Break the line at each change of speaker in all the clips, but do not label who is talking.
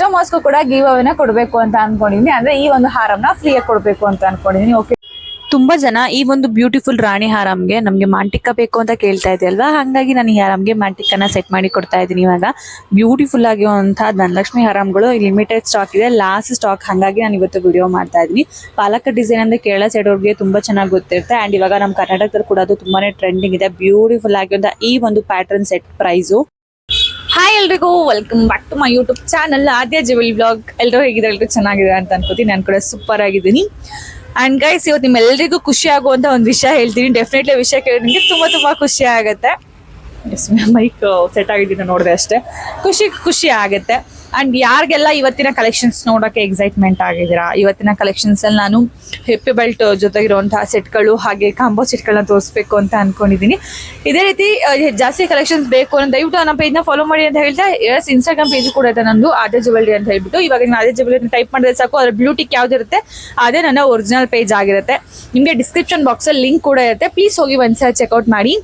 ಕಸ್ಟಮರ್ಸ್ಗೂ ಕೂಡ ಗಿವ್ ಅವೇನ ಕೊಡಬೇಕು ಅಂತ ಅನ್ಕೊಂಡಿದೀನಿ ಅಂದ್ರೆ ಈ ಒಂದು ಹಾರಮ್ನ ಫ್ರೀಯಾಗಿ ಕೊಡಬೇಕು ಅಂತ ಅನ್ಕೊಂಡಿದೀನಿ ಓಕೆ
ತುಂಬಾ ಜನ ಈ ಒಂದು ಬ್ಯೂಟಿಫುಲ್ ರಾಣಿ ಹಾರಂಗೆ ನಮ್ಗೆ ಮಾಂಟಿಕ ಬೇಕು ಅಂತ ಕೇಳ್ತಾ ಇದೆಯಲ್ವಾ ಹಾಗಾಗಿ ನಾನು ಈ ಹಾರಾಮ್ಗೆ ಮಾಂಟಿಕನ ಸೆಟ್ ಮಾಡಿ ಕೊಡ್ತಾ ಇದ್ದೀನಿ ಇವಾಗ. ಬ್ಯೂಟಿಫುಲ್ ಆಗಿರುವಂತಹ ಧನಲಕ್ಷ್ಮಿ ಹಾರಂಗಳು ಲಿಮಿಟೆಡ್ ಸ್ಟಾಕ್ ಇದೆ. ಲಾಸ್ಟ್ ಸ್ಟಾಕ್ ಹಾಗಾಗಿ ನಾನು ಇವತ್ತು ವಿಡಿಯೋ ಮಾಡ್ತಾ ಇದ್ದೀನಿ. ಪಾಲಕ ಡಿಸೈನ್ ಅಂದ್ರೆ ಕೇರಳ ಸೈಡ್ ಅವ್ರಿಗೆ ತುಂಬಾ ಚೆನ್ನಾಗಿ ಗೊತ್ತಿರುತ್ತೆ. ಅಂಡ್ ಇವಾಗ ನಮ್ಮ ಕರ್ನಾಟಕದಲ್ಲಿ ಕೂಡ ಅದು ತುಂಬಾನೇ ಟ್ರೆಂಡಿಂಗ್ ಇದೆ. ಬ್ಯೂಟಿಫುಲ್ ಆಗಿರುವಂತಹ ಈ ಒಂದು ಪ್ಯಾಟರ್ನ್ ಸೆಟ್ ಪ್ರೈಸು
ಹಾಯ್ ಎಲ್ರಿಗೂ welcome back to my YouTube channel Aadya jewel blog ಎಲ್ಲರೂ ಹೇಗಿದೆ ಎಲ್ಲರೂ ಚೆನ್ನಾಗಿದೆ ಅಂತ ಅನ್ಕೋತೀನಿ. ನಾನು ಕೂಡ ಸೂಪರ್ ಆಗಿದ್ದೀನಿ. ಅಂಡ್ ಗೈಸ್ ಇವತ್ತು ನಿಮ್ಮೆಲ್ಲರಿಗೂ ಖುಷಿ ಆಗುವಂಥ ಒಂದು ವಿಷಯ ಹೇಳ್ತೀನಿ. ಡೆಫಿನೆಟ್ಲಿ ವಿಷಯ ಕೇಳಿ ನಿಮಗೆ ತುಂಬ ತುಂಬ ಖುಷಿ ಆಗುತ್ತೆ. ಮೈಕ್ ಸೆಟ್ ಆಗಿದ್ದೀನಿ ನೋಡಿದೆ ಅಷ್ಟೇ. ಖುಷಿ ಖುಷಿ ಆಗುತ್ತೆ. ಅಂಡ್ ಯಾರಿಗೆಲ್ಲ ಇವತ್ತಿನ ಕಲೆಕ್ಷನ್ಸ್ ನೋಡೋಕೆ ಎಕ್ಸೈಟ್ಮೆಂಟ್ ಆಗಿದ್ದೀರಾ? ಇವತ್ತಿನ ಕಲೆಕ್ಷನ್ಸ್ ಅಲ್ಲಿ ನಾನು ಹೆಪ್ಪಿ ಬೆಲ್ಟ್ ಜೊತೆಗಿರುವಂತಹ ಸೆಟ್ಗಳು ಹಾಗೆ ಕಾಂಬೋ ಸೆಟ್ಗಳನ್ನ ತೋರಿಸ್ಬೇಕು ಅಂತ ಅನ್ಕೊಂಡಿದ್ದೀನಿ. ಇದೇ ರೀತಿ ಜಾಸ್ತಿ ಕಲೆಕ್ಷನ್ಸ್ ಬೇಕು ಅಂತ ದಯವಿಟ್ಟು ನನ್ನ ಪೇಜ್ನ ಫಾಲೋ ಮಾಡಿ ಅಂತ ಹೇಳ್ತಾ ಎಸ್ ಇನ್ಸ್ಟಾಗ್ರಾಮ್ ಪೇಜ್ ಕೂಡ ಇದೆ ನಂದು ಆದ್ಯ ಜುವೆಲ್ರಿ ಅಂತ ಹೇಳ್ಬಿಟ್ಟು. ಇವಾಗ ನಾನು ಆದ್ಯ ಜುವೆಲ್ರಿ ಟೈಪ್ ಮಾಡಿದ್ರೆ ಸಾಕು, ಅದ್ರ ಬ್ಲೂಟಿಕ್ ಯಾವ್ದಿರುತ್ತೆ ಅದೇ ನನ್ನ ಒರಿಜಿನಲ್ ಪೇಜ್ ಆಗಿರುತ್ತೆ. ನಿಮಗೆ ಡಿಸ್ಕ್ರಿಪ್ಷನ್ ಬಾಕ್ಸಲ್ಲಿ ಲಿಂಕ್ ಕೂಡ ಇರುತ್ತೆ. ಪ್ಲೀಸ್ ಹೋಗಿ ಒಂದ್ಸಲ ಚೆಕ್ಔಟ್ ಮಾಡಿ.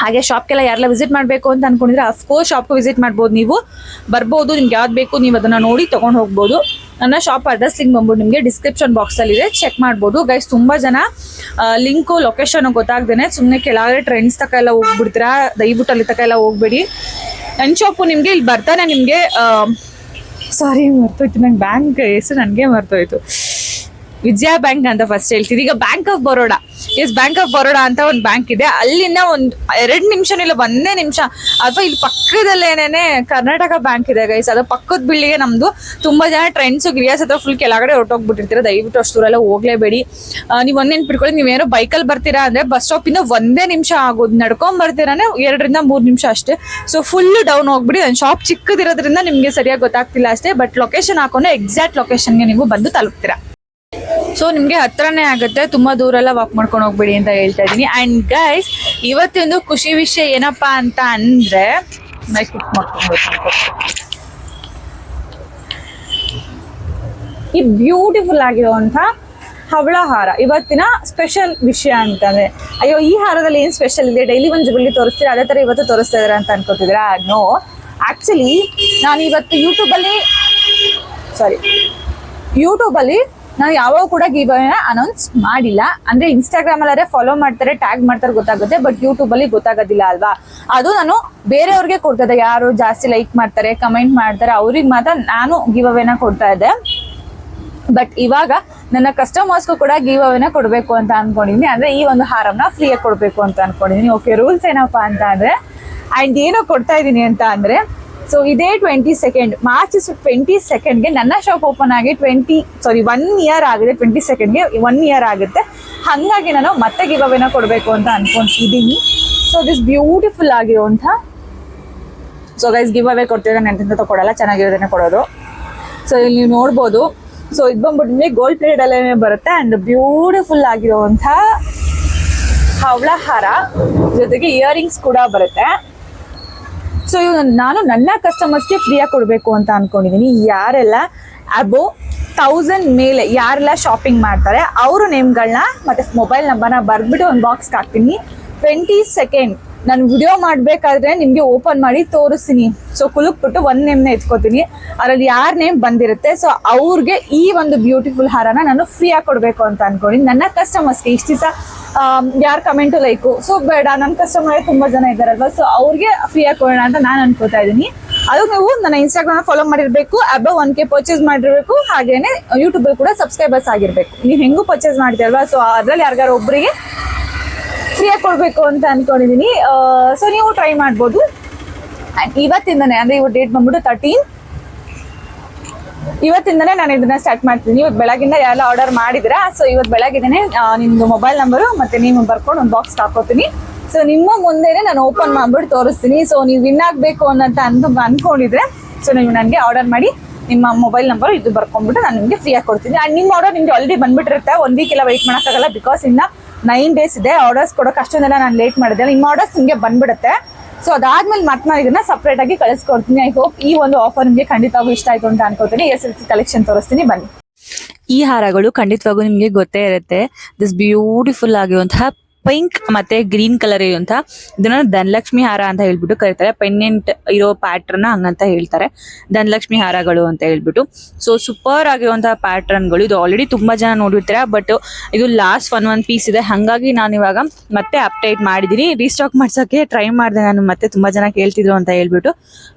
ಹಾಗೆ ಶಾಪ್ಗೆಲ್ಲ ಯಾರೆಲ್ಲ ವಿಸಿಟ್ ಮಾಡಬೇಕು ಅಂತ ಅನ್ಕೊಂಡಿದ್ರೆ ಅಫ್ಕೋರ್ಸ್ ಶಾಪ್ಗೆ ವಿಸಿಟ್ ಮಾಡ್ಬೋದು ನೀವು. ಬರ್ಬೋದು, ನಿಮ್ಗೆ ಯಾವ್ದು ಬೇಕು ನೀವು ಅದನ್ನ ನೋಡಿ ತೊಗೊಂಡು ಹೋಗ್ಬೋದು. ನನ್ನ ಶಾಪ್ ಅಡ್ರೆಸ್ ಲಿಂಕ್ ಬಂದ್ಬಿಟ್ಟು ನಿಮಗೆ ಡಿಸ್ಕ್ರಿಪ್ಷನ್ ಬಾಕ್ಸಲ್ಲಿ ಇದೆ. ಚೆಕ್ ಮಾಡ್ಬೋದು. ಗೈಸ್ ತುಂಬ ಜನ ಲಿಂಕು ಲೊಕೇಶನ್ ಗೊತ್ತಾಗ್ದೇನೆ ಸುಮ್ಮನೆ ಕೆಳಗಡೆ ಟ್ರೆಂಡ್ಸ್ ತಕ ಎಲ್ಲ ಹೋಗ್ಬಿಡ್ತೀರಾ? ದಯವಿಟ್ಟು ಅಲ್ಲಿ ತಕ ಎಲ್ಲ ಹೋಗ್ಬೇಡಿ. ನನ್ನ ಶಾಪು ನಿಮಗೆ ಇಲ್ಲಿ ಬರ್ತಾನೆ ನಿಮಗೆ ಸಾರಿ ಮರ್ತೋಯ್ತು, ನಂಗೆ ಬ್ಯಾಂಕ್ ಹೆಸರು ನನಗೆ ಮರ್ತೋಯ್ತು. ವಿಜಯ ಬ್ಯಾಂಕ್ ಅಂತ ಫಸ್ಟ್ ಹೇಳ್ತೀವಿ. ಈಗ Bank of Baroda yes Bank of Baroda ಅಂತ ಒಂದು ಬ್ಯಾಂಕ್ ಇದೆ. ಅಲ್ಲಿಂದ ಒಂದು ಎರಡು ನಿಮಿಷ ಇಲ್ಲ, ಒಂದೇ ನಿಮಿಷ. ಅಥವಾ ಇಲ್ಲಿ ಪಕ್ಕದಲ್ಲೇನೇ ಕರ್ನಾಟಕ ಬ್ಯಾಂಕ್ ಇದೆ ಗೈಸ್ ಅದು ಪಕ್ಕದ ಬಿಲ್ಡಿಗೆ ನಮ್ದು ತುಂಬಾ ಜನ ಟ್ರೆಂಡ್ಸ್ ಗಿರಿಯಾಸ್ ಹತ್ರ ಫುಲ್ ಕೆಳಗಡೆ ಹೊರಟೋಗ್ಬಿಟ್ಟಿರ್ತೀರ. ದಯವಿಟ್ಟು ಅಷ್ಟು ದೂರ ಹೋಗ್ಲೇಬೇಡಿ. ನೀವು ಒಂದ್ ನೆನ್ಪಿಟ್ಕೊಳ್ಳಿ ನೀವೇನೋ ಬೈಕಲ್ಲಿ ಬರ್ತೀರಾ ಅಂದ್ರೆ ಬಸ್ ಸ್ಟಾಪ್ ಇಂದ ಒಂದೇ ನಿಮಿಷ ಆಗೋದು, ನಡ್ಕೊಂಡ್ ಬರ್ತೀರಾನೆ ಎರಡರಿಂದ ಮೂರು ನಿಮಿಷ ಅಷ್ಟೇ. ಸೊ ಫುಲ್ ಡೌನ್ ಹೋಗ್ಬಿಡಿ. ನನ್ನ ಶಾಪ್ ಚಿಕ್ಕದಿರೋದ್ರಿಂದ ನಿಮಗೆ ಸರಿಯಾಗಿ ಗೊತ್ತಾಗ್ತಿಲ್ಲ ಅಷ್ಟೇ. ಬಟ್ ಲೊಕೇಶನ್ ಹಾಕೊಂಡು ಎಕ್ಸಾಕ್ಟ್ ಲೊಕೇಶನ್ಗೆ ನೀವು ಬಂದು ತಲುಪ್ತೀರಾ. ಸೊ ನಿಮ್ಗೆ ಹತ್ರನೇ ಆಗುತ್ತೆ. ತುಂಬಾ ದೂರ ಎಲ್ಲ ವಾಕ್ ಮಾಡ್ಕೊಂಡು ಹೋಗ್ಬೇಡಿ ಅಂತ ಹೇಳ್ತಾ ಇದೀನಿ ಅಂಡ್ ಗೈಸ್ ಇವತ್ತೊಂದು ಖುಷಿ ವಿಷಯ ಏನಪ್ಪಾ ಅಂತ ಅಂದ್ರೆ ಈ ಬ್ಯೂಟಿಫುಲ್ ಆಗಿರುವಂತ ಹವಳ ಹಾರ. ಇವತ್ತಿನ ಸ್ಪೆಷಲ್ ವಿಷಯ ಅಂತಂದ್ರೆ, ಅಯ್ಯೋ, ಈ ಹಾರದಲ್ಲಿ ಏನ್ ಸ್ಪೆಷಲ್ ಇದೆ? ಡೈಲಿ ಒಂದು ಜುಬಿಲಿ ತೋರಿಸ್ತೀರಾ? ಅದೇ ತರ ಇವತ್ತು ತೋರಿಸ್ತಾ ಇದಾರೆ ಅಂತ ಅನ್ಕೋತಿದ್ದೀರಾ? ನೋ ಆಕ್ಚುಲಿ ನಾನು ಇವತ್ತು ಯೂಟ್ಯೂಬಲ್ಲಿ ಸಾರಿ ಯೂಟ್ಯೂಬ್ ನಾನು ಯಾವಾಗ ಕೂಡ ಗಿವ್ ಅನೌನ್ಸ್ ಮಾಡಿಲ್ಲ. ಅಂದ್ರೆ ಇನ್ಸ್ಟಾಗ್ರಾಮ್ ಅಲ್ಲಾದ್ರೆ ಫಾಲೋ ಮಾಡ್ತಾರೆ ಟ್ಯಾಗ್ ಮಾಡ್ತಾರೆ ಗೊತ್ತಾಗುತ್ತೆ ಬಟ್ ಯೂಟ್ಯೂಬ್ ಅಲ್ಲಿ ಗೊತ್ತಾಗೋದಿಲ್ಲ ಅಲ್ವಾ? ಅದು ನಾನು ಬೇರೆಯವ್ರಿಗೆ ಕೊಡ್ತಾ ಯಾರು ಜಾಸ್ತಿ ಲೈಕ್ ಮಾಡ್ತಾರೆ ಕಮೆಂಟ್ ಮಾಡ್ತಾರೆ, ಅವ್ರಿಗೆ ಮಾತ್ರ ನಾನು ಗಿವ್ ಅವೇನ ಕೊಡ್ತಾ ಇದ್ದೆ. ಬಟ್ ಇವಾಗ ನನ್ನ ಕಸ್ಟಮರ್ಸ್ಗೂ ಕೂಡ ಗಿವ್ ಅವೇನ ಕೊಡಬೇಕು ಅಂತ ಅನ್ಕೊಂಡಿದ್ದೀನಿ ಅಂದ್ರೆ ಈ ಒಂದು ಹಾರಮ್ನ ಫ್ರೀಯಾಗಿ ಕೊಡಬೇಕು ಅಂತ ಅನ್ಕೊಂಡಿದ್ದೀನಿ ಓಕೆ ರೂಲ್ಸ್ ಏನಪ್ಪಾ ಅಂತ ಅಂದ್ರೆ ಆ್ಯಂಡ್ ಏನೋ ಕೊಡ್ತಾ ಇದ್ದೀನಿ ಅಂತ ಅಂದ್ರೆ ಸೊ ಇದೇ ಟ್ವೆಂಟಿ ಸೆಕೆಂಡ್ ಮಾರ್ಚ್ ಟ್ವೆಂಟಿ ಸೆಕೆಂಡ್ಗೆ ನನ್ನ ಶಾಪ್ ಓಪನ್ ಆಗಿ ಟ್ವೆಂಟಿ ಸಾರಿ ಒನ್ ಇಯರ್ ಆಗಿದೆ ಟ್ವೆಂಟಿ ಸೆಕೆಂಡ್ಗೆ ಒನ್ ಇಯರ್ ಆಗುತ್ತೆ. ಹಾಗಾಗಿ ನಾನು ಮತ್ತೆ ಗಿವ್ ಅವೇನ ಕೊಡಬೇಕು ಅಂತ ಅನ್ಕೊಂತಿದ್ದೀನಿ ಸೊ ದಿಸ್ ಬ್ಯೂಟಿಫುಲ್ ಆಗಿರುವಂಥ ಸೊ ಗೈಸ್ ಗಿವ್ ಅವೇ ಕೊಡ್ತಿದ್ರೆ ನೆಂಟಿಂದ ತಗೊಡಲ್ಲ ಚೆನ್ನಾಗಿರೋದನ್ನೇ ಕೊಡೋದು. ಸೊ ಇಲ್ಲಿ ನೀವು ನೋಡ್ಬೋದು. ಸೊ ಇದು ಬಂದ್ಬಿಟ್ಟು ನಿಮಗೆ ಗೋಲ್ಡ್ ಪ್ಲೇಟ್ ಅಲ್ಲೇ ಬರುತ್ತೆ ಆ್ಯಂಡ್ ಬ್ಯೂಟಿಫುಲ್ ಆಗಿರುವಂಥ ಹವಳ ಹಾರ ಜೊತೆಗೆ ಇಯರಿಂಗ್ಸ್ ಕೂಡ ಬರುತ್ತೆ. ಸೊ ನಾನು ನನ್ನ ಕಸ್ಟಮರ್ಸ್ಗೆ ಫ್ರೀಯಾಗಿ ಕೊಡಬೇಕು ಅಂತ ಅನ್ಕೊಂಡಿದ್ದೀನಿ ಯಾರೆಲ್ಲ ಅಬೋ ಥೌಸಂಡ್ ಮೇಲೆ ಯಾರೆಲ್ಲ ಶಾಪಿಂಗ್ ಮಾಡ್ತಾರೆ, ಅವರು ನೇಮ್ಗಳನ್ನ ಮತ್ತೆ ಮೊಬೈಲ್ ನಂಬರ್ನ ಬರ್ಬಿಟ್ಟು ಒಂದು ಬಾಕ್ಸ್ಗೆ ಹಾಕ್ತೀನಿ. ಟ್ವೆಂಟಿ ಸೆಕೆಂಡ್ ನಾನು ವಿಡಿಯೋ ಮಾಡಬೇಕಾದ್ರೆ ನಿಮಗೆ ಓಪನ್ ಮಾಡಿ ತೋರಿಸ್ತೀನಿ. ಸೊ ಕುಲುಕ್ಬಿಟ್ಟು ಒಂದು ನೇಮ್ನ ಎತ್ಕೋತೀನಿ. ಅದರಲ್ಲಿ ಯಾರ ನೇಮ್ ಬಂದಿರುತ್ತೆ. ಸೊ ಅವ್ರಿಗೆ ಈ ಒಂದು ಬ್ಯೂಟಿಫುಲ್ ಹಾರನ ನಾನು ಫ್ರೀಯಾಗಿ ಕೊಡಬೇಕು ಅಂತ ಅನ್ಕೊಂಡು ನನ್ನ ಕಸ್ಟಮರ್ಸ್ಗೆ ಇಷ್ಟು ದಿವಸ ಯಾರು ಕಮೆಂಟು ಲೈಕು ಸೊ ಬೇಡ ನನ್ನ ಕಸ್ಟಮರ್ ತುಂಬ ಜನ ಇದ್ದಾರಲ್ವ? ಸೊ ಅವ್ರಿಗೆ ಫ್ರೀಯಾಗಿ ಕೊಡೋಣ ಅಂತ ನಾನು ಅನ್ಕೋತಾ ಇದ್ದೀನಿ. ಅದು ನೀವು ನನ್ನ ಇನ್ಸ್ಟಾಗ್ರಾಮ್ ಫಾಲೋ ಮಾಡಿರಬೇಕು. ಅಬವ್ ಒನ್ ಕೆ ಪರ್ಚೇಸ್ ಮಾಡಿರಬೇಕು. ಹಾಗೇನೆ ಯೂಟ್ಯೂಬಲ್ಲಿ ಕೂಡ ಸಬ್ಸ್ಕ್ರೈಬರ್ಸ್ ಆಗಿರಬೇಕು. ನೀವು ಹೆಂಗೂ ಪರ್ಚೇಸ್ ಮಾಡ್ತೀರಲ್ವಾ? ಸೊ ಅದರಲ್ಲಿ ಯಾರಿಗಾರು ಒಬ್ಬರಿಗೆ ಫ್ರೀಯಾಗಿ ಕೊಡಬೇಕು ಅಂತ ಅನ್ಕೊಂಡಿದ್ದೀನಿ ಸೊ ನೀವು ಟ್ರೈ ಮಾಡ್ಬೋದು. ಆ್ಯಂಡ್ ಇವತ್ತಿಂದನೇ, ಅಂದ್ರೆ ಇವತ್ತು ಡೇಟ್ ಬಂದ್ಬಿಟ್ಟು ತರ್ಟೀನ್ ಇವತ್ತಿಂದನೇ ನಾನು ಇದನ್ನ ಸ್ಟಾರ್ಟ್ ಮಾಡ್ತೀನಿ. ಇವತ್ತು ಬೆಳಗಿಂದ ಯಾರೆಲ್ಲ ಆರ್ಡರ್ ಮಾಡಿದಿರಾ ಸೊ ಇವತ್ತು ಬೆಳಗ್ಗೆನೆ ನಿಮ್ಮದು ಮೊಬೈಲ್ ನಂಬರು ಮತ್ತೆ ನೀವು ಬರ್ಕೊಂಡು ಒಂದು ಬಾಕ್ಸ್ ಹಾಕೋತೀನಿ. ಸೊ ನಿಮ್ಮ ಮುಂದೆನೇ ನಾನು ಓಪನ್ ಮಾಡ್ಬಿಟ್ಟು ತೋರಿಸ್ತೀನಿ. ಸೊ ನೀವು ವಿನ್ ಆಗಬೇಕು ಅನ್ನಂತ ಅಂದು, ಅನ್ಕೊಂಡಿದ್ರೆ ಸೊ ನೀವು ನನಗೆ ಆರ್ಡರ್ ಮಾಡಿ, ನಿಮ್ಮ ಮೊಬೈಲ್ ನಂಬರ್ ಇದು ಬರ್ಕೊಂಡ್ಬಿಟ್ಟು ನಾನು ನಿಮಗೆ ಫ್ರೀಯಾಗಿ ಕೊಡ್ತೀನಿ. ಆ್ಯಂಡ್ ನಿಮ್ಮ ಆರ್ಡರ್ ನಿಮಗೆ ಆಲ್ರೆಡಿ ಬಂದ್ಬಿಟ್ಟಿರುತ್ತೆ. ಒಂದು ವೀಕ್ ಎಲ್ಲ ವೆಯ್ಟ್ ಮಾಡೋಕ್ಕಾಗಲ್ಲ ಬಿಕಾಸ್ ಇನ್ನ ನೈನ್ ಡೇಸ್ ಇದೆ. ಆರ್ಡರ್ಸ್ ಕೊಡೋಕೆ ಅಷ್ಟೊಂದೆಲ್ಲ ನಾನು ಲೇಟ್ ಮಾಡಿದೆ ನಿಮ್ಮ ಆರ್ಡರ್ಸ್ ನಿಮಗೆ ಬಂದ್ಬಿಡುತ್ತೆ. ಸೊ ಅದಾದ್ಮೇಲೆ ಮತ್ತೆ ನಾನು ಇದನ್ನ ಸಪ್ರೇಟ್ ಆಗಿ ಕಳಿಸ್ಕೊಡ್ತೀನಿ. ಐ ಹೋಪ್ ಈ ಒಂದು ಆಫರ್ ನಿಮಗೆ ಖಂಡಿತವಾಗೂ ಇಷ್ಟ ಆಯಿತು ಅಂತ ಅನ್ಕೋತೀನಿ. ಎಸ್ ಎಲ್ ಸಿ ಕಲೆಕ್ಷನ್ ತೋರಿಸ್ತೀನಿ. ಬನ್ನಿ.
ಈ ಹಾರಗಳು ಖಂಡಿತವಾಗೂ ನಿಮಗೆ ಗೊತ್ತೇ ಇರುತ್ತೆ. ದಿಸ್ ಬ್ಯೂಟಿಫುಲ್ ಆಗಿರುವಂತಹ ಪಿಂಕ್ ಮತ್ತೆ ಗ್ರೀನ್ ಕಲರ್ ಇರುವಂತ ಇದನ್ನ ಧನಲಕ್ಷ್ಮಿ ಹಾರ ಅಂತ ಹೇಳ್ಬಿಟ್ಟು ಕರೀತಾರೆ. ಪೆಂಡೆಂಟ್ ಇರೋ ಪ್ಯಾಟರ್ನ್ ಹಂಗಂತ ಹೇಳ್ತಾರೆ. ಧನಲಕ್ಷ್ಮಿ ಹಾರಗಳು ಅಂತ ಹೇಳ್ಬಿಟ್ಟು. ಸೊ ಸೂಪರ್ ಆಗಿರುವಂತಹ ಪ್ಯಾಟರ್ನ್ಗಳು ಇದು ಆಲ್ರೆಡಿ ತುಂಬಾ ಜನ ನೋಡಿರ್ತಾರೆ ಬಟ್ ಇದು ಲಾಸ್ಟ್ ಒನ್ ಒನ್ ಪೀಸ್ ಇದೆ. ಹಂಗಾಗಿ ನಾನು ಇವಾಗ ಮತ್ತೆ ಅಪ್ಡೇಟ್ ಮಾಡಿದೀನಿ. ರೀಸ್ಟಾಕ್ ಮಾಡ್ಸೋಕೆ ಟ್ರೈ ಮಾಡಿದೆ. ನಾನು ಮತ್ತೆ ತುಂಬಾ ಜನ ಕೇಳ್ತಿದ್ರು ಅಂತ ಹೇಳ್ಬಿಟ್ಟು.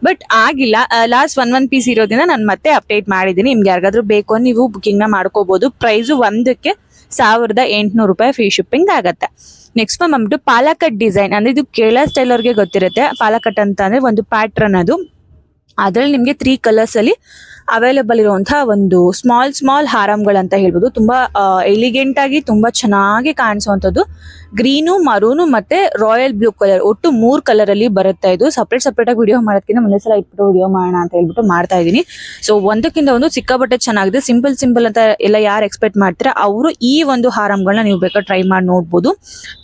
ಬಟ್ ಆಗಿಲ್ಲ. ಲಾಸ್ಟ್ ಒನ್ ಒನ್ ಪೀಸ್ ಇರೋದ್ರಿಂದ ನಾನು ಮತ್ತೆ ಅಪ್ಡೇಟ್ ಮಾಡಿದ್ದೀನಿ ನಿಮ್ಗೆ ಯಾರಿಗಾದ್ರೂ ಬೇಕು, ನೀವು ಬುಕಿಂಗ್ನ ಮಾಡ್ಕೋಬಹುದು ಪ್ರೈಸು ಒಂದಕ್ಕೆ ಸಾವಿರದ ಎಂಟುನೂರು ರೂಪಾಯಿ ಫ್ರೀ ಶಿಪ್ಪಿಂಗ್ ಆಗುತ್ತೆ. ನೆಕ್ಸ್ಟ್ ಬಂದ್ಬಿಟ್ಟು ಪಾಲಕಟ್ ಡಿಸೈನ್ ಅಂದ್ರೆ ಇದು ಕೇರಳ ಸ್ಟೈಲ್ ಅವ್ರಿಗೆ ಗೊತ್ತಿರುತ್ತೆ. ಪಾಲಕಟ್ ಅಂತ ಅಂದ್ರೆ ಒಂದು ಪ್ಯಾಟ್ರನ್ ಅದು. ಅದ್ರಲ್ಲಿ ನಿಮಗೆ ತ್ರೀ ಕಲರ್ಸ್ ಅಲ್ಲಿ ಅವೈಲೇಬಲ್ ಇರುವಂತಹ ಒಂದು ಸ್ಮಾಲ್ ಸ್ಮಾಲ್ ಹಾರಂಗಳಂತ ಹೇಳ್ಬೋದು. ತುಂಬಾ ಎಲಿಗೆಂಟ್ ಆಗಿ ತುಂಬಾ ಚೆನ್ನಾಗಿ ಕಾಣಿಸುವಂತದ್ದು ಗ್ರೀನು ಮರೂನು ಮತ್ತೆ ರಾಯಲ್ ಬ್ಲೂ ಕಲರ್ ಒಟ್ಟು ಮೂರ್ ಕಲರ್ ಅಲ್ಲಿ ಬರುತ್ತೆ ಇದು. ಸಪ್ರೇಟ್ ಸಪ್ರೇಟ್ ಆಗಿ ವಿಡಿಯೋ ಮಾಡೋದಕ್ಕಿಂತ ಮುಂದೆ ಸಲ ಇಟ್ಬಿಟ್ಟು ವಿಡಿಯೋ ಮಾಡೋಣ ಅಂತ ಹೇಳ್ಬಿಟ್ಟು ಮಾಡ್ತಾ ಇದೀನಿ ಸೊ ಒಂದಕ್ಕಿಂತ ಒಂದು ಸಿಕ್ಕಾಪಟ್ಟೆ ಚೆನ್ನಾಗಿದೆ. ಸಿಂಪಲ್ ಸಿಂಪಲ್ ಅಂತ ಎಲ್ಲ ಯಾರು ಎಕ್ಸ್ಪೆಕ್ಟ್ ಮಾಡ್ತಾರೆ, ಅವರು ಈ ಒಂದು ಹಾರಂಗಳನ್ನ ನೀವು ಬೇಕಾದ್ರೆ ಟ್ರೈ ಮಾಡಿ ನೋಡ್ಬೋದು.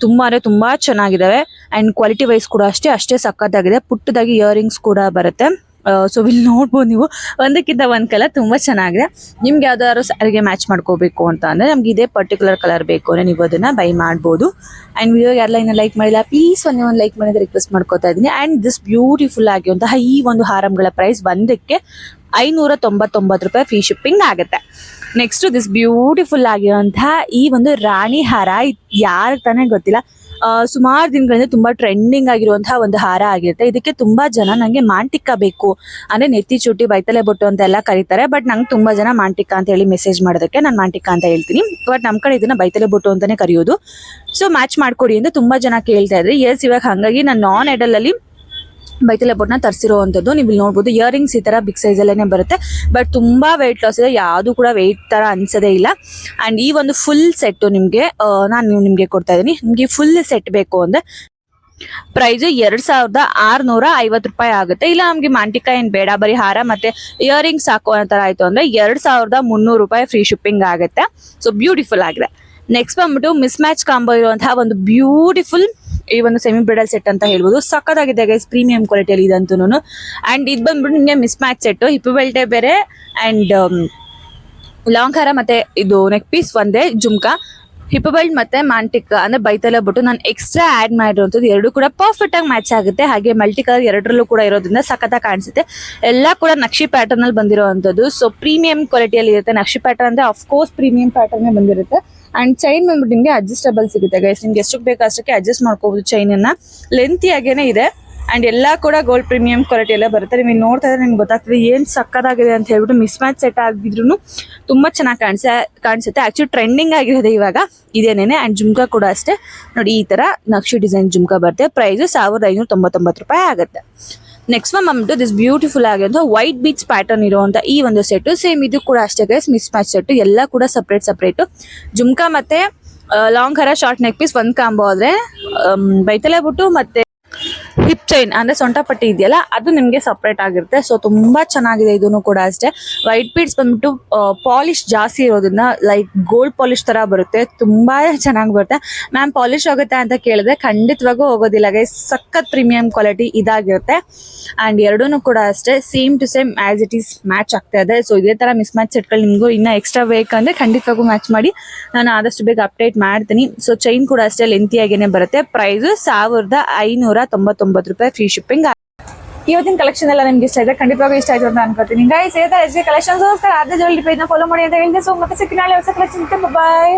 ತುಂಬಾ ತುಂಬಾ ಚೆನ್ನಾಗಿದಾವೆ. ಅಂಡ್ ಕ್ವಾಲಿಟಿ ವೈಸ್ ಕೂಡ ಅಷ್ಟೇ ಅಷ್ಟೇ ಸಕ್ಕತ್ತಾಗಿದೆ ಪುಟ್ಟದಾಗಿ ಇಯರಿಂಗ್ಸ್ ಕೂಡ ಬರುತ್ತೆ. ಸೊ ಇಲ್ಲಿ ನೋಡ್ಬೋದು ನೀವು. ಒಂದಕ್ಕಿಂತ ಒಂದ್ ಕಲರ್ ತುಂಬಾ ಚೆನ್ನಾಗಿದೆ. ನಿಮ್ಗೆ ಯಾವ್ದಾದ್ರು ಸ್ಯಾರಿಗೆ ಮ್ಯಾಚ್ ಮಾಡ್ಕೋಬೇಕು ಅಂತ ಅಂದ್ರೆ ನಮ್ಗೆ ಇದೇ ಪರ್ಟಿಕ್ಯುಲರ್ ಕಲರ್ ಬೇಕು ಅಂದ್ರೆ ನೀವು ಅದನ್ನ ಬೈ ಮಾಡ್ಬೋದು. ಅಂಡ್ ವಿಡಿಯೋ ಯಾರೆಲ್ಲ ಇನ್ನ ಲೈಕ್ ಮಾಡಿಲ್ಲ ಪ್ಲೀಸ್ ಒಂದೇ ಒಂದು ಲೈಕ್ ಮಾಡಿದ್ರೆ ರಿಕ್ವೆಸ್ಟ್ ಮಾಡ್ಕೋತಾ ಇದ್ದೀನಿ. ಅಂಡ್ ದಿಸ್ ಬ್ಯೂಟಿಫುಲ್ ಆಗಿರುವಂತಹ ಈ ಒಂದು ಹಾರಂಗಳ ಪ್ರೈಸ್ ಒಂದಕ್ಕೆ ಐನೂರ ತೊಂಬತ್ತೊಂಬತ್ತು ರೂಪಾಯಿ ಫ್ರೀ ಶಿಪ್ಪಿಂಗ್ ಆಗುತ್ತೆ. ನೆಕ್ಸ್ಟ್ ದಿಸ್ ಬ್ಯೂಟಿಫುಲ್ ಆಗಿರುವಂತಹ ಈ ಒಂದು ರಾಣಿ ಹಾರ ಯಾರ ತಾನೇ ಗೊತ್ತಿಲ್ಲ. ಸುಮಾರು ದಿನಗಳಿಂದ ತುಂಬಾ ಟ್ರೆಂಡಿಂಗ್ ಆಗಿರುವಂತಹ ಒಂದು ಹಾರ ಆಗಿರುತ್ತೆ. ಇದಕ್ಕೆ ತುಂಬಾ ಜನ ನಂಗೆ ಮಾಂಟಿಕ್ಕ ಬೇಕು ಅಂದ್ರೆ ನೆತ್ತಿ ಚುಟ್ಟಿ ಬೈತಲೆ ಬೊಟ್ಟು ಅಂತ ಎಲ್ಲ ಕರೀತಾರೆ. ಬಟ್ ನಂಗೆ ತುಂಬಾ ಜನ ಮಾಂಟಿಕ್ಕ ಅಂತ ಹೇಳಿ ಮೆಸೇಜ್ ಮಾಡೋದಕ್ಕೆ ನಾನು ಮಾಂಟಿಕ ಅಂತ ಹೇಳ್ತೀನಿ. ಬಟ್ ನಮ್ ಕಡೆ ಇದನ್ನ ಬೈತಲೆ ಬೊಟ್ಟು ಅಂತಾನೆ ಕರೆಯೋದು. ಸೊ ಮ್ಯಾಚ್ ಮಾಡ್ಕೊಡಿ ಅಂತ ತುಂಬಾ ಜನ ಕೇಳ್ತಾ ಇದ್ರಿ. ಎಸ್ ಇವಾಗ ಹಂಗಾಗಿ ನಾನು ನಾನ್ ಎಡಲ್ ಅಲ್ಲಿ ಬೈತಲೆ ಬೋಟ್ನ ತರಿಸಿರುವಂಥದ್ದು. ನೀವು ಇಲ್ಲಿ ನೋಡ್ಬೋದು ಇಯರಿಂಗ್ಸ್ ಈ ಥರ ಬಿಗ್ ಸೈಜಲ್ಲೇ ಬರುತ್ತೆ. ಬಟ್ ತುಂಬ ವೆಯ್ಟ್ ಲಾಸ್ ಇದೆ. ಯಾವುದು ಕೂಡ ವೆಯ್ಟ್ ಥರ ಅನ್ಸದೇ ಇಲ್ಲ. ಆ್ಯಂಡ್ ಈ ಒಂದು ಫುಲ್ ಸೆಟ್ಟು ನಿಮಗೆ ನಾನು ನಿಮಗೆ ಕೊಡ್ತಾ ಇದ್ದೀನಿ. ನಿಮಗೆ ಫುಲ್ ಸೆಟ್ ಬೇಕು ಅಂದರೆ ಪ್ರೈಸ್ ಎರಡ್ ಸಾವಿರದ ಆರ್ನೂರ ಐವತ್ತು ರೂಪಾಯಿ ಆಗುತ್ತೆ. ಇಲ್ಲ, ನಮಗೆ ಮಾಂಟಿಕ ಏನ್ ಬೇಡ. ಬರೀ ಹಾರ ಮತ್ತೆ ಇಯರಿಂಗ್ಸ್ ಹಾಕೋ ತರ ಆಯ್ತು ಅಂದ್ರೆ ಎರಡ್ ಸಾವಿರದ ಮುನ್ನೂರು ರೂಪಾಯಿ ಫ್ರೀ ಶಿಪ್ಪಿಂಗ್ ಆಗುತ್ತೆ. ಸೊ ಬ್ಯೂಟಿಫುಲ್ ಆಗಿದೆ. ನೆಕ್ಸ್ಟ್ ಬಂದ್ಬಿಟ್ಟು ಮಿಸ್ ಮ್ಯಾಚ್ ಕಾಂಬೋ ಇರುವಂತಹ ಒಂದು ಬ್ಯೂಟಿಫುಲ್ ಈ ಒಂದು ಸೆಮಿ ಬ್ರಿಡಲ್ ಸೆಟ್ ಅಂತ ಹೇಳ್ಬೋದು. ಸಕ್ಕದಾಗಿದೆ ಗೈಸ್ ಪ್ರೀಮಿಯಂ ಕ್ವಾಲಿಟಿಯಲ್ಲಿ ಇದಂತೂ ಅಂಡ್ ಇದು ಬಂದ್ಬಿಟ್ಟು ನಿಮಗೆ ಮಿಸ್ ಮ್ಯಾಚ್ ಸೆಟ್ ಹಿಪ್ಪು ಬೆಲ್ಟೆ ಬೇರೆ ಅಂಡ್ ಲಾಂಗ್ ಹಾರ ಮತ್ತೆ ಇದು ನೆಕ್ ಪೀಸ್ ಒಂದೇ, ಜುಮ್ಕಾ. ಹಿಪ್ಪಬೆಲ್ಟ್ ಮತ್ತೆ ಮ್ಯಾಂಟಿಕ್ ಅಂದ್ರೆ ಬೈತಲೆ ಬಿಟ್ಟು ನಾನು ಎಕ್ಸ್ಟ್ರಾ ಆಡ್ ಮಾಡಿರುವಂಥದ್ದು ಎರಡು ಕೂಡ ಪರ್ಫೆಕ್ಟ್ ಆಗಿ ಮ್ಯಾಚ್ ಆಗುತ್ತೆ. ಹಾಗೆ ಮಲ್ಟಿ ಕಲರ್ ಎರಡರಲ್ಲೂ ಕೂಡ ಇರೋದ್ರಿಂದ ಸಖತ್ತಾಗಿ ಕಾಣಿಸುತ್ತೆ. ಎಲ್ಲ ಕೂಡ ನಕ್ಷಿ ಪ್ಯಾಟರ್ನ್ ಅಲ್ಲಿ ಸೊ ಪ್ರೀಮಿಯಂ ಕ್ವಾಲಿಟಿಯಲ್ಲಿ ಇರುತ್ತೆ ನಕ್ಷಿ ಪ್ಯಾಟರ್ನ್ ಅಂದ್ರೆ ಅಫ್ಕೋರ್ಸ್ ಪ್ರೀಮಿಯಂ ಪ್ಯಾಟರ್ನ್ ಬಂದಿರುತ್ತೆ. ಅಂಡ್ ಚೈನ್ ಬಂದ್ಬಿಟ್ಟು ನಿಮಗೆ ಅಡ್ಜಸ್ಟಬಲ್ ಸಿಗುತ್ತೆ ಗೈಸ್ ನಿಮ್ಗೆ ಎಷ್ಟಕ್ಕೆ ಬೇಕು ಅಷ್ಟಕ್ಕೆ ಅಡ್ಜಸ್ಟ್ ಮಾಡ್ಕೋಬಹುದು ಚೈನ್ ಅನ್ನ. ಲೆಂತಿ ಆಗೇನೆ ಇದೆ. ಅಂಡ್ ಎಲ್ಲಾ ಕೂಡ ಗೋಲ್ಡ್ ಪ್ರೀಮಿಯಂ ಕ್ವಾಲಿಟಿ ಎಲ್ಲ ಬರುತ್ತೆ. ನೀವು ನೋಡ್ತಾ ಇದ್ರೆ ನಿಮ್ಗೆ ಗೊತ್ತಾಗ್ತದೆ ಏನ್ ಸಕ್ಕದಾಗಿದೆ ಅಂತ ಹೇಳ್ಬಿಟ್ಟು ಮಿಸ್ ಮ್ಯಾಚ್ ಸೆಟ್ ಆಗಿದ್ರು ತುಂಬಾ ಚೆನ್ನಾಗಿ ಕಾಣಿಸ, ಕಾಣಿಸುತ್ತೆ. ಆಕ್ಚುಲಿ ಟ್ರೆಂಡಿಂಗ್ ಆಗಿರೋದು ಇವಾಗ ಇದೇನೇನೆ. ಅಂಡ್ ಜುಮ್ಕಾ ಕೂಡ ಅಷ್ಟೇ. ನೋಡಿ, ಈ ತರ ನಕ್ಷಿ ಡಿಸೈನ್ ಜುಮ್ಕಾ ಬರುತ್ತೆ. ಪ್ರೈಸ್ ಸಾವಿರದ ರೂಪಾಯಿ ಆಗುತ್ತೆ. ನೆಕ್ಸ್ಟ್ ಒನ್ ಬಂದ್ಬಿಟ್ಟು ದಿಸ್ ಬ್ಯೂಟಿಫುಲ್ ಆಗಿರುವಂತಹ ವೈಟ್ ಬೀಚ್ ಪ್ಯಾಟರ್ನ್ ಇರುವಂತ ಈ ಒಂದು ಸೆಟ್ ಸೇಮ್ ಇದು ಕೂಡ ಅಷ್ಟೇ ಗೈಸ್ ಮಿಸ್ ಮ್ಯಾಚ್ ಸೆಟ್ ಎಲ್ಲ ಕೂಡ ಸಪ್ರೇಟ್ ಸಪ್ರೇಟ್ ಜುಮ್ಕಾ ಮತ್ತೆ ಲಾಂಗ್ ಹರ ಶಾರ್ಟ್ ನೆಕ್ ಪೀಸ್ ಒಂದ್ ಕಾಂಬೋ ಆದ್ರೆ ಬೈತಲೆ ಬಿಟ್ಟು ಮತ್ತೆ ಹಿಪ್ ಚೈನ್ ಅಂದ್ರೆ ಸೊಂಟಪಟ್ಟಿ ಇದೆಯಲ್ಲ, ಅದು ನಿಮ್ಗೆ ಸಪ್ರೇಟ್ ಆಗಿರುತ್ತೆ. ಸೊ ತುಂಬಾ ಚೆನ್ನಾಗಿದೆ ಇದನ್ನು ಕೂಡ ಅಷ್ಟೇ. ವೈಟ್ ಬೀಡ್ಸ್ ಬಂದ್ಬಿಟ್ಟು ಪಾಲಿಶ್ ಜಾಸ್ತಿ ಇರೋದ್ರಿಂದ ಲೈಕ್ ಗೋಲ್ಡ್ ಪಾಲಿಶ್ ತರ ಬರುತ್ತೆ. ತುಂಬಾ ಚೆನ್ನಾಗಿ ಬರುತ್ತೆ. ಮ್ಯಾಮ್ ಪಾಲಿಶ್ ಆಗುತ್ತೆ ಅಂತ ಕೇಳಿದ್ರೆ ಖಂಡಿತವಾಗೂ ಹೋಗೋದಿಲ್ಲ. ಗೈಸ್ ಸಖತ್ ಪ್ರೀಮಿಯಂ ಕ್ವಾಲಿಟಿ ಇದಾಗಿರುತ್ತೆ. ಅಂಡ್ ಎರಡೂ ಕೂಡ ಅಷ್ಟೇ same to same as it is match ಆಗ್ತಾ ಇದೆ. ಸೊ ಇದೇ ತರ ಮಿಸ್ ಮ್ಯಾಚ್ ಸೆಟ್ಗಳು ನಿಮಗೂ ಇನ್ನೂ ಎಕ್ಸ್ಟ್ರಾ ಬೇಕಂದ್ರೆ ಖಂಡಿತವಾಗೂ ಮ್ಯಾಚ್ ಮಾಡಿ. ನಾನು ಆದಷ್ಟು ಬೇಗ ಅಪ್ಡೇಟ್ ಮಾಡ್ತೀನಿ. ಸೊ ಚೈನ್ ಕೂಡ ಅಷ್ಟೇ ಲೆಂತಿಯಾಗೇನೆ ಬರುತ್ತೆ. ಪ್ರೈಸ್ ಸಾವಿರದ ಐನೂರ ತೊಂಬತ್ತೊಂಬತ್ತು ರೂಪಾಯಿ ಫ್ರೀ ಶಿಪ್ಪಿಂಗ್ ಇವತ್ತಿನ ಕಲೆಕ್ಷನ್ ಎಲ್ಲ ನಿಮ್ಗೆ ಇಷ್ಟ ಆಯ್ತು ಖಂಡಿತವಾಗಿ ಇಷ್ಟ ಆಯ್ತು ಅಂತ ಅನ್ಕೋತೀನಿ. ಗೈಸ್ ಏತಾ ಎಸ್ ಕಲೆಕ್ಷನ್ಸ್ ಅದೇ ಜಲ್ದಿ ಪೇಜ್ನ ಫಾಲೋ ಮಾಡಿ ಅಂತ ಹೇಳಿದೆ ಸೊ ಮತ್ತೆ ಸಿಕ್ಕಿ ನಾಳೆ ಹೊಸ ಕಲೆಕ್ಷನ್ ಬಾಯ್